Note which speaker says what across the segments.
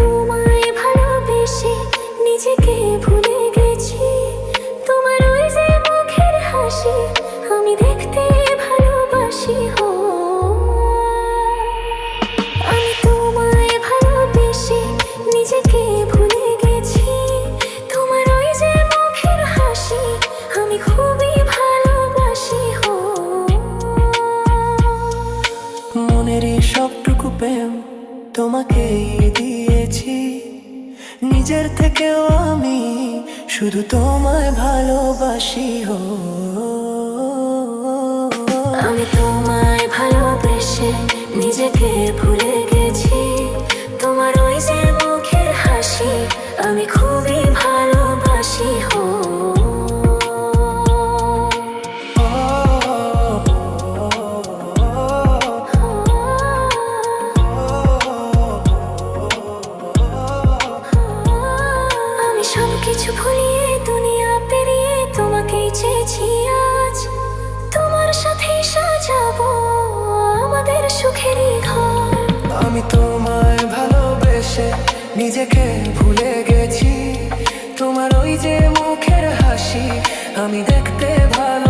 Speaker 1: তোমায় ভালোবেসে
Speaker 2: নিজেকে ভুলে গেছি। তোমার ওই মুখের হাসি, আমি দেখতে ভালোবাসি, হো। আমি
Speaker 1: তোমায় ভালোবেসে নিজেকে ভুলে গেছি। তোমার ওই মুখের হাসি, আমি খুবই ভালোবাসি, হো।
Speaker 2: মনের সবটুকু প্রেম তোমাকেই নিজের থেকেও আমি শুধু তোমায় ভালোবাসি হো
Speaker 1: আমি তোমায় ভালোবেসে নিজেকে ভুলে গেছি। তোমার ওই যে মুখের হাসি আমি খুবই ভালোবাসি হো
Speaker 2: তোমাকেই আজ। তোমার সাথে সাজাবো আমাদের সুখেরই ঘর। আমি তোমায় ভালোবেসে নিজেকে ভুলে গেছি। তোমার ওই যে মুখের হাসি আমি দেখতে ভালোবাসি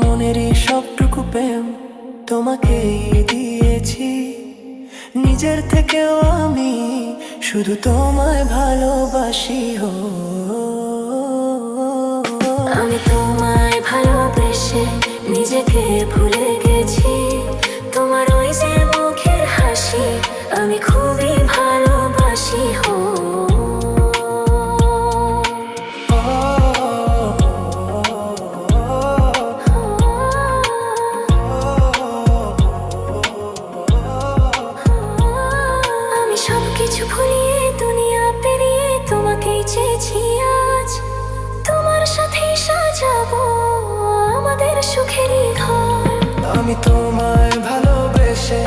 Speaker 1: মনেরই সবটুকু প্রেম দিয়েছি। নিজের থেকেও আমি শুধু তোমায় ভালোবাসি হো
Speaker 2: আমি ভালোবেসে নিজেকে ভুলে গেছি। তোমার ওই যে আমি
Speaker 1: তোমায় ভালোবেসে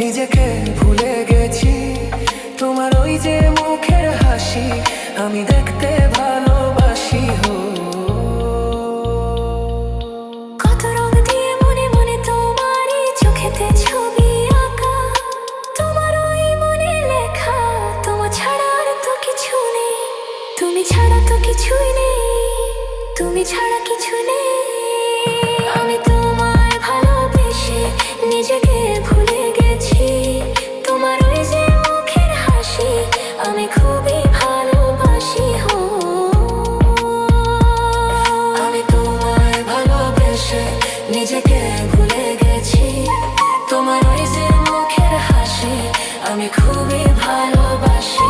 Speaker 1: নিজেকে ভুলে গেছি। তোমার ওই যে মুখের হাসি, আমি দেখতে ভালোবাসি, হো।
Speaker 2: দিয়ে মনে মনে চোখেতে ছবি তোমার ওই মনে লেখা, তোমার ছাড়া আর তো কিছু নেই। তুমি ছাড়া তো কিছুই নেই, তুমি ছাড়া কিছু নেই। তোমার ওই যে মুখের হাসি আমি খুবই ভালোবাসি।